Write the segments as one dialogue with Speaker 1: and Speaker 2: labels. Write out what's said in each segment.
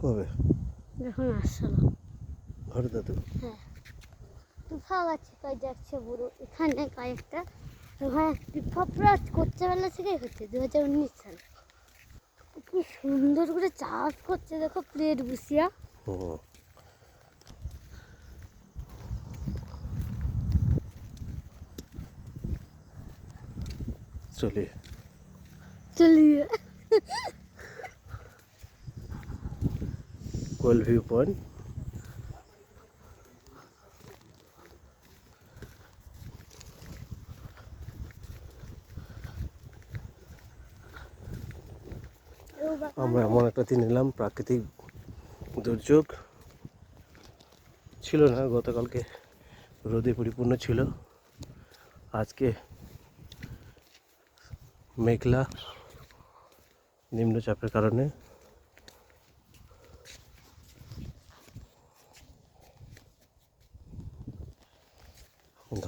Speaker 1: কবে?
Speaker 2: যখন আসলো।
Speaker 1: ঘরে দাদু
Speaker 2: হ্যাঁ। তুফাও আছে কয় যাচ্ছে বুড়ো। এখানে কয়েকটা তুফাপুরা করতে বেলা থেকেই হচ্ছে দু হাজার উনিশ সালে। কি সুন্দর করে চাষ করছে দেখো প্লেট বসিয়া।
Speaker 1: চলে।
Speaker 2: চলিয়ে।
Speaker 1: কোয়েল ভিউ পয়েন্ট আমরা এমন একটা দিন এলাম, প্রাকৃতিক দুর্যোগ ছিল না, গতকালকে রোদে পরিপূর্ণ ছিল। আজকে মেঘলা, নিম্নচাপের কারণে।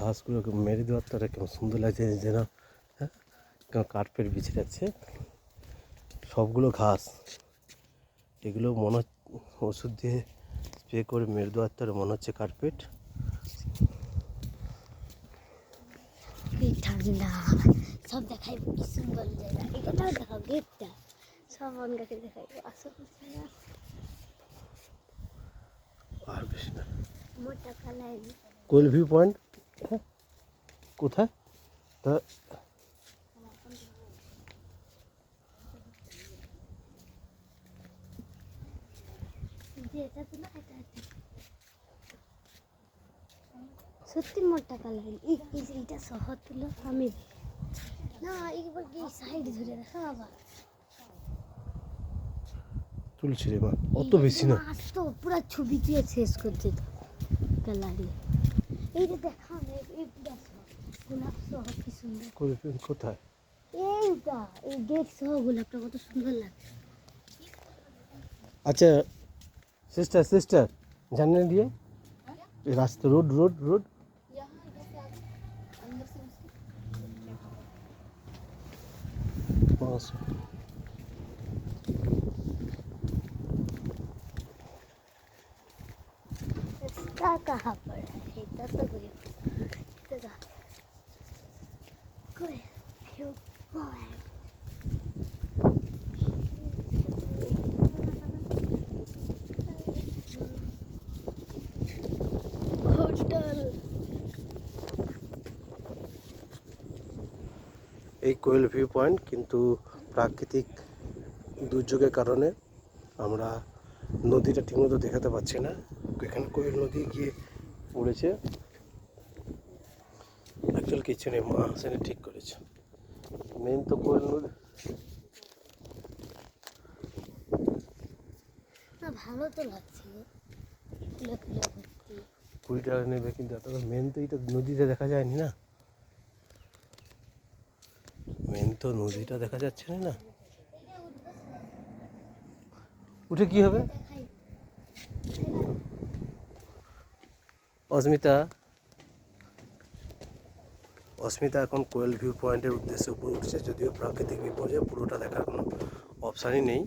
Speaker 1: ঘাসগুলোকে মেরে দেওয়ার তারা কেমন সুন্দর লাগছে যেন হ্যাঁ? কার্পেট বিছে যাচ্ছে সবগুলো ঘাস। এগুলো মনে হচ্ছে ওষুধ দিয়ে স্প্রে করে মেরে দেওয়ার তার মনে হচ্ছে কার্পেট।
Speaker 2: ঠান্ডা সব দেখাই কি সুন্দর জায়গা এটাও দেখাও গেটটা। সব অনগাকে দেখাই আসো
Speaker 1: আর বেশি না।
Speaker 2: মোটা কালাই
Speaker 1: কোয়েল ভিউ পয়েন্ট? কোথায়? তা
Speaker 2: সত্যি মোটা যে এইটা শহর তুলো আমি। না একবার কি সাইড ধরে দেখা আবার।
Speaker 1: তুলছি রে মা অত বেশি না।
Speaker 2: আসতো পুরো ছবি দিয়ে শেষ করছে তো গ্যালারি। এই যে দেখা এই দেখো গোলাপ সহ কি সুন্দর
Speaker 1: কোয়েল ভিউ কোথায়
Speaker 2: এইটা এই গেট সহ গোলাপটা কত সুন্দর লাগছে
Speaker 1: अच्छा सिस्टर सिस्टर जानने दिए ये रास्ता रोड रोड रोड पाँच सौ
Speaker 2: रास्ता कहाँ पर है That's not good. That's good. You boy.
Speaker 1: এই কোয়েল ভিউ পয়েন্ট কিন্তু প্রাকৃতিক দুর্যোগের কারণে আমরা নদীটা ঠিকমতো দেখাতে পাচ্ছি না এখানে কোয়েল নদী গিয়ে পড়েছে। অ্যাকচুয়াল কিছু নেই মা হাসেনে ঠিক করেছে। মেন তো নদী
Speaker 2: ভালো তো লাগছে।
Speaker 1: কুড়ি টাকা নেবে কিন্তু এত মেন তো এইটা নদীতে দেখা যায়নি না? মেন তো নদীটা দেখা যাচ্ছে না? না উঠে কি হবে? অস্মিতা অস্মিতা এখন কোয়েল ভিউ পয়েন্টের উদ্দেশ্যে উপরে উঠছে, যদিও প্রাকৃতিক বিপর্যয় পুরোটা দেখার কোনো অপশানই নেই।